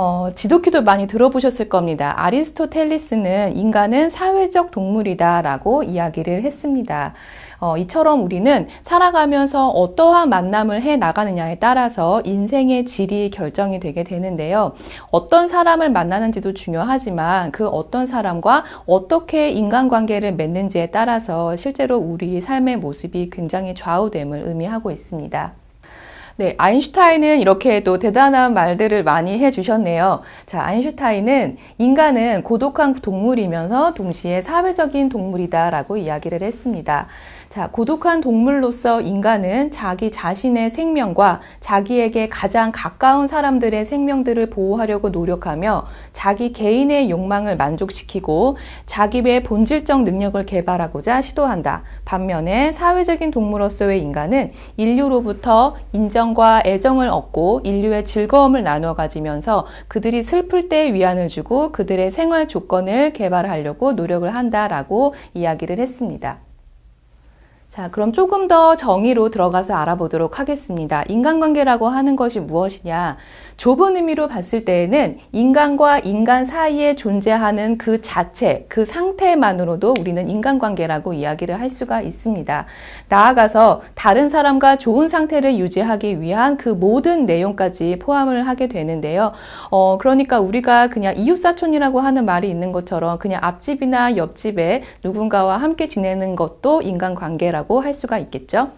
어, 지도키도 많이 들어보셨을 겁니다. 아리스토텔리스는 인간은 사회적 동물이다라고 이야기를 했습니다. 어, 이처럼 우리는 살아가면서 어떠한 만남을 해 나가느냐에 따라서 인생의 질이 결정이 되게 되는데요. 어떤 사람을 만나는지도 중요하지만 그 어떤 사람과 어떻게 인간관계를 맺는지에 따라서 실제로 우리 삶의 모습이 굉장히 좌우됨을 의미하고 있습니다. 네, 아인슈타인은 이렇게 또 대단한 말들을 많이 해주셨네요. 자, 아인슈타인은 인간은 고독한 동물이면서 동시에 사회적인 동물이다라고 이야기를 했습니다. 자, 고독한 동물로서 인간은 자기 자신의 생명과 자기에게 가장 가까운 사람들의 생명들을 보호하려고 노력하며 자기 개인의 욕망을 만족시키고 자기 외 본질적 능력을 개발하고자 시도한다. 반면에 사회적인 동물로서의 인간은 인류로부터 인정 과 애정을 얻고 인류의 즐거움을 나눠 가지면서 그들이 슬플 때 위안을 주고 그들의 생활 조건을 개발하려고 노력을 한다라고 이야기를 했습니다. 자, 그럼 조금 더 정의로 들어가서 알아보도록 하겠습니다. 인간관계라고 하는 것이 무엇이냐? 좁은 의미로 봤을 때에는 인간과 인간 사이에 존재하는 그 자체, 그 상태만으로도 우리는 인간관계라고 이야기를 할 수가 있습니다. 나아가서 다른 사람과 좋은 상태를 유지하기 위한 그 모든 내용까지 포함을 하게 되는데요. 어, 그러니까 우리가 그냥 이웃사촌이라고 하는 말이 있는 것처럼 그냥 앞집이나 옆집에 누군가와 함께 지내는 것도 인간관계 라고 할 수가 있겠죠.